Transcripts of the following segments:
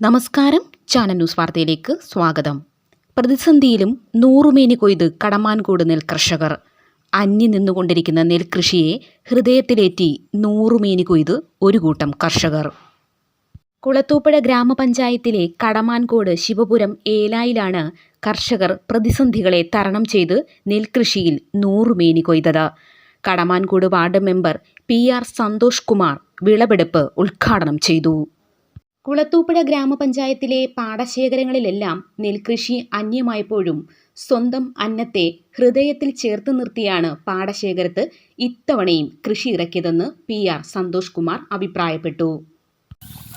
നമസ്കാരം. Channel news വാർത്തയിലേക്ക് സ്വാഗതം. പ്രതിസന്ധിയിലും നൂറുമേനി കൊയ്ത് നെൽ നെൽകർഷകർ അന്യം നിന്നുകൊണ്ടിരിക്കുന്ന നെൽകൃഷിയെ ഹൃദയത്തിലേറ്റി നൂറുമേനി കൊയ്ത് ഒരു കൂട്ടം കർഷകർ. കുളത്തൂപ്പുഴ ഗ്രാമപഞ്ചായത്തിലെ കടമാൻകോട് ശിവപുരം ഏലായിലാണ് കർഷകർ പ്രതിസന്ധികളെ തരണം ചെയ്ത് നെൽകൃഷിയിൽ നൂറുമേനി കൊയ്തത്. Kadamankode ward member P R Santhosh Kumar വിളവെടുപ്പ് ഉദ്ഘാടനം ചെയ്തു. കുളത്തൂപ്പുഴ ഗ്രാമപഞ്ചായത്തിലെ പാടശേഖരങ്ങളിലെല്ലാം നെൽകൃഷി അന്യമായപ്പോഴും സ്വന്തം അന്നത്തെ ഹൃദയത്തിൽ ചേർത്ത് നിർത്തിയാണ് പാടശേഖരത്ത് ഇത്തവണയും കൃഷി ഇറക്കിയതെന്ന് പി ആർ സന്തോഷ് കുമാർ അഭിപ്രായപ്പെട്ടു.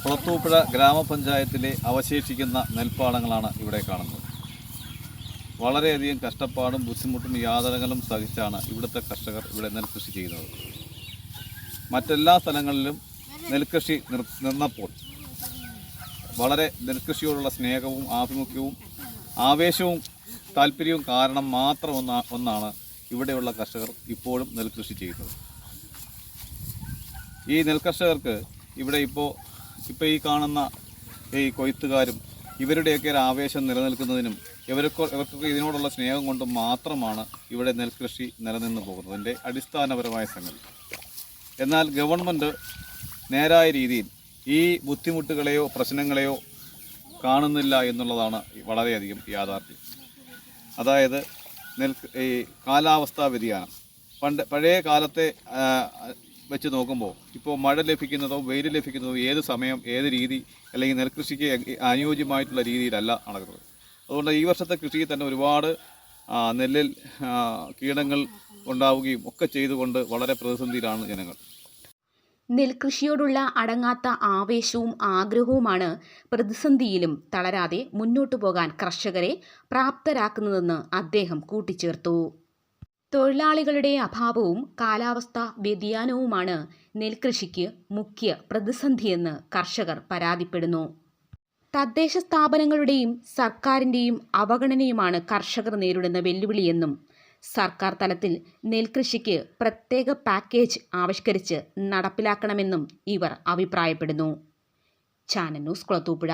കുളത്തൂപ്പുഴ ഗ്രാമപഞ്ചായത്തിലെ അവശേഷിക്കുന്ന നെൽപ്പാടങ്ങളാണ് ഇവിടെ കാണുന്നത്. വളരെയധികം കഷ്ടപ്പാടും ബുദ്ധിമുട്ടും യാതനകളും സഹിച്ചാണ് ഇവിടുത്തെ കർഷകർ ഇവിടെ നെൽകൃഷി ചെയ്യുന്നത്. മറ്റെല്ലാ സ്ഥലങ്ങളിലും നെൽകൃഷി നിന്നപ്പോൾ വളരെ നെൽകൃഷിയോടുള്ള സ്നേഹവും ആഭിമുഖ്യവും ആവേശവും താല്പര്യവും കാരണം മാത്രം ഒന്നാ ഒന്നാണ് ഇവിടെയുള്ള കർഷകർ ഇപ്പോഴും നെൽകൃഷി ചെയ്യുന്നത്. ഈ നെൽകർഷകർക്ക് ഇവിടെ ഇപ്പോൾ ഇപ്പോൾ ഈ കാണുന്ന ഈ കൊയ്ത്തുകാരും ഇവരുടെയൊക്കെ ഒരു ആവേശം നിലനിൽക്കുന്നതിനും ഇവർക്ക് ഇവർക്കൊക്കെ ഇതിനോടുള്ള സ്നേഹം കൊണ്ട് മാത്രമാണ് ഇവിടെ നെൽകൃഷി നിലനിന്ന് പോകുന്നതിന്റെ അടിസ്ഥാനപരമായ സംഗതി. എന്നാൽ ഗവൺമെന്റ് നേരായ രീതിയിൽ ഈ ബുദ്ധിമുട്ടുകളെയോ പ്രശ്നങ്ങളെയോ കാണുന്നില്ല എന്നുള്ളതാണ് വളരെയധികം യാഥാർത്ഥ്യം. അതായത് നെൽ ഈ കാലാവസ്ഥാ വ്യതിയാനം. പണ്ട് പഴയ കാലത്തെ വെച്ച് നോക്കുമ്പോൾ ഇപ്പോൾ മഴ ലഭിക്കുന്നതോ വെയിൽ ലഭിക്കുന്നതോ ഏത് സമയം ഏത് രീതി അല്ലെങ്കിൽ നെൽകൃഷിക്ക് അനുയോജ്യമായിട്ടുള്ള രീതിയിലല്ല നടക്കുന്നത്. അതുകൊണ്ട് ഈ വർഷത്തെ കൃഷിയിൽ തന്നെ ഒരുപാട് നെല്ലിൽ കീടങ്ങൾ ഉണ്ടാവുകയും ഒക്കെ ചെയ്തുകൊണ്ട് വളരെ പ്രതിസന്ധിയിലാണ് ജനങ്ങൾ. നെൽകൃഷിയോടുള്ള അടങ്ങാത്ത ആവേശവും ആഗ്രഹവുമാണ് പ്രതിസന്ധിയിലും തളരാതെ മുന്നോട്ടു പോകാൻ കർഷകരെ പ്രാപ്തരാക്കുന്നതെന്ന് അദ്ദേഹം കൂട്ടിച്ചേർത്തു. തൊഴിലാളികളുടെ അഭാവവും കാലാവസ്ഥ വ്യതിയാനവുമാണ് നെൽകൃഷിക്ക് മുഖ്യ പ്രതിസന്ധിയെന്ന് കർഷകർ പരാതിപ്പെടുന്നു. തദ്ദേശ സ്ഥാപനങ്ങളുടെയും സർക്കാരിന്റെയും അവഗണനയുമാണ് കർഷകർ നേരിടുന്ന വെല്ലുവിളിയെന്നും സർക്കാർ തലത്തിൽ നെൽകൃഷിക്ക് പ്രത്യേക പാക്കേജ് ആവിഷ്കരിച്ച് നടപ്പിലാക്കണമെന്നും ഇവർ അഭിപ്രായപ്പെടുന്നു. Channel news Kulathupuzha.